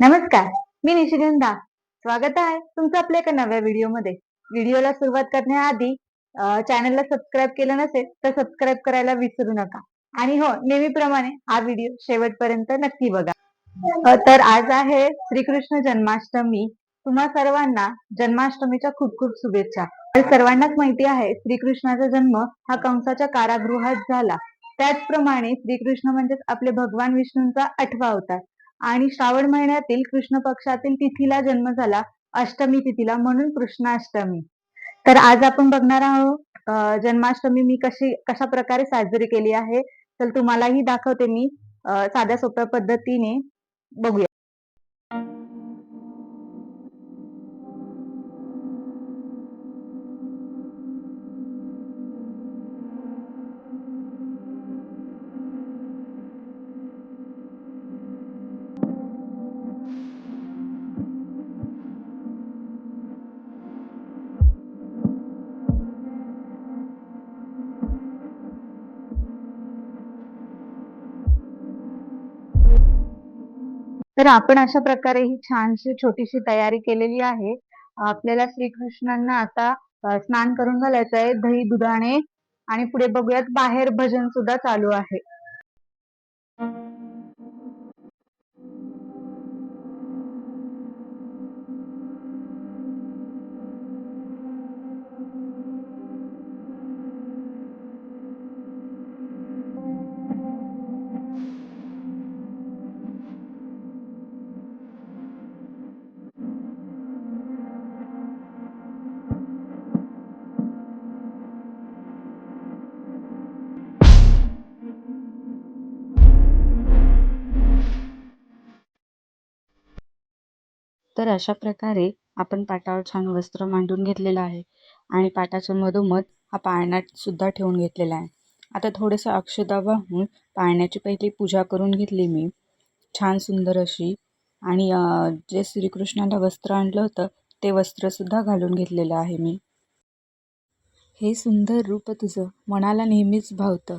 नमस्कार मी निशिगंधा स्वागत आहे तुमचं आपल्या एका नव्या व्हिडिओमध्ये. व्हिडिओला सुरुवात करण्याआधी चॅनलला सबस्क्राईब केलं नसेल तर सबस्क्राईब करायला विसरू नका. आणि हो नेहमीप्रमाणे हा व्हिडिओ शेवटपर्यंत नक्की बघा. तर आज आहे श्रीकृष्ण जन्माष्टमी. तुम्हा सर्वांना जन्माष्टमीच्या खूप खूप शुभेच्छा. तर सर्वांनाच माहिती आहे श्रीकृष्णाचा जन्म हा कंसाच्या कारागृहात झाला. त्याचप्रमाणे श्रीकृष्ण म्हणजेच आपले भगवान विष्णूंचा आठवा अवतार. आणि श्रावण महिन्यातील कृष्ण पक्षातील तिथीला जन्म झाला अष्टमी तिथीला म्हणून कृष्णाष्टमी. तर आज आपण बघणार आहोत जन्माष्टमी मी कशी कशा प्रकारे साजरी केली आहे तर तुम्हालाही दाखवते मी साध्या सोप्या पद्धतीने बघूया. आपण अशा प्रकारे ही छानशी छोटीशी तयारी केलेली आहे. आपल्याला श्रीकृष्णांना आता स्नान करून घालायचं आहे. दही दुधाने आणि पुढे बघूयात बाहेर भजन सुद्धा चालू आहे. तर अशा प्रकारे आपण पाटावर छान वस्त्र मांडून घेतलेलं आहे. आणि पाटाच्या मधोमध हा पाळण्यातसुद्धा ठेवून घेतलेला आहे. आता थोडंसं अक्षता वाहून पाळण्याची पहिली पूजा करून घेतली मी. छान सुंदर अशी. आणि जे श्रीकृष्णाला वस्त्र आणलं होतं ते वस्त्रसुद्धा घालून घेतलेलं आहे मी. हे सुंदर रूप तुझं मनाला नेहमीच भावतं.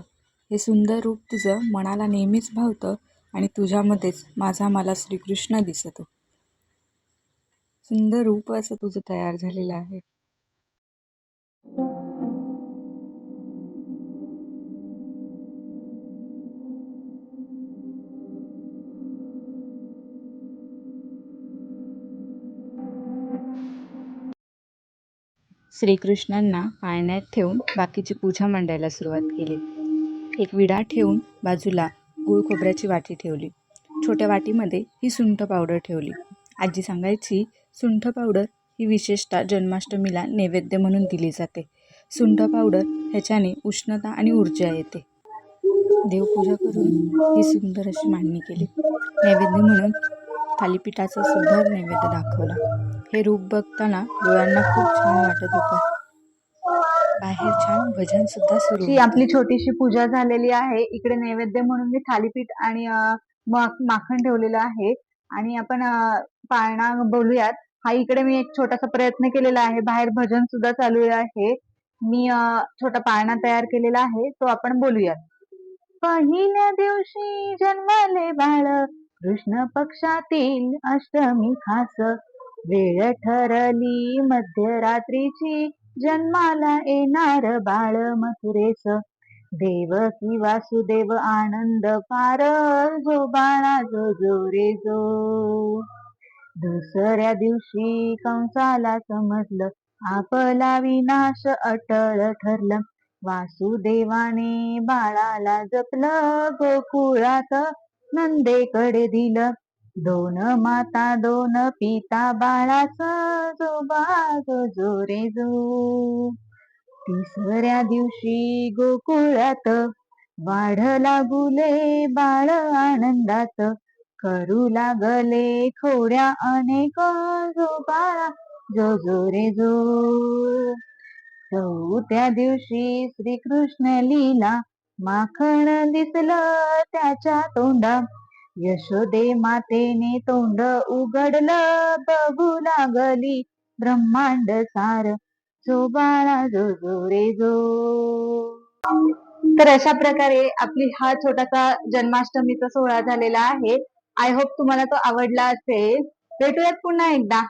हे सुंदर रूप तुझं मनाला नेहमीच भावतं आणि तुझ्यामध्येच माझा मला श्रीकृष्ण दिसतो. सुंदर रूप असं तुझं तयार झालेलं आहे. श्रीकृष्णांना पाळण्यात ठेवून बाकीची पूजा मांडायला सुरुवात केली. एक विडा ठेवून बाजूला गुळ खोबऱ्याची वाटी ठेवली. छोट्या वाटीमध्ये ही सुंठ पावडर ठेवली. आजी सांगायची सुंठ पावडर ही विशेषतः जन्माष्टमीला नैवेद्य म्हणून दिली जाते. सुंठ पावडर ह्याच्याने उष्णता आणि ऊर्जा येते. देवपूजा करून ही सुंदर अशी मांडणी केली. नैवेद्य म्हणून थालीपीठाचा सुंदर नैवेद्य दाखवला. हे रूप बघताना डोळ्यांना खूप छान वाटत होतं. बाहेर छान भजन सुद्धा सुरू ही आपली छोटीशी पूजा झालेली आहे. इकडे नैवेद्य म्हणून मी थालीपीठ आणि माखण ठेवलेलं आहे. आणि आपण पाळणा बोलूयात. हा इकडे मी एक छोटासा प्रयत्न केलेला आहे. बाहेर भजन सुद्धा चालू आहे. मी छोटा पाळणा तयार केलेला आहे. तो आपण बोलूयात. पहिल्या दिवशी जन्मले बाळ. कृष्ण पक्षातील अष्टमी खास. वेळ ठरली मध्यरात्रीची. जन्माला येणार बाळ मथुरेस. देव की वासुदेव आनंद पार जो बाळा जो जो रे जो. दुसऱ्या दिवशी कंसाला समजलं आपला विनाश अटळ ठरलं. वासुदेवाने बाळाला जपलं गोकुळात नंदेकडे दिलं. दोन माता दोन पिता बाळाचा जो बाळ जो रे जो. तिसऱ्या दिवशी गोकुळात वाढ लागुले बाळ आनंदात. करू लागले खोड्या अनेक जो बाळा जो जो रे जो. चौथ्या दिवशी श्रीकृष्ण लीला माखण दिसलं त्याच्या तोंडा. यशोदे मातेने तोंड उघडलं बघू लागली ब्रह्मांड सार. जो बाळा जो जो रे जो तर अशा प्रकारे आपली हा छोटासा जन्माष्टमीचा सोहळा झालेला आहे. आय होप तुम्हाला तो आवडला असेल. भेटूयात पुन्हा एकदा.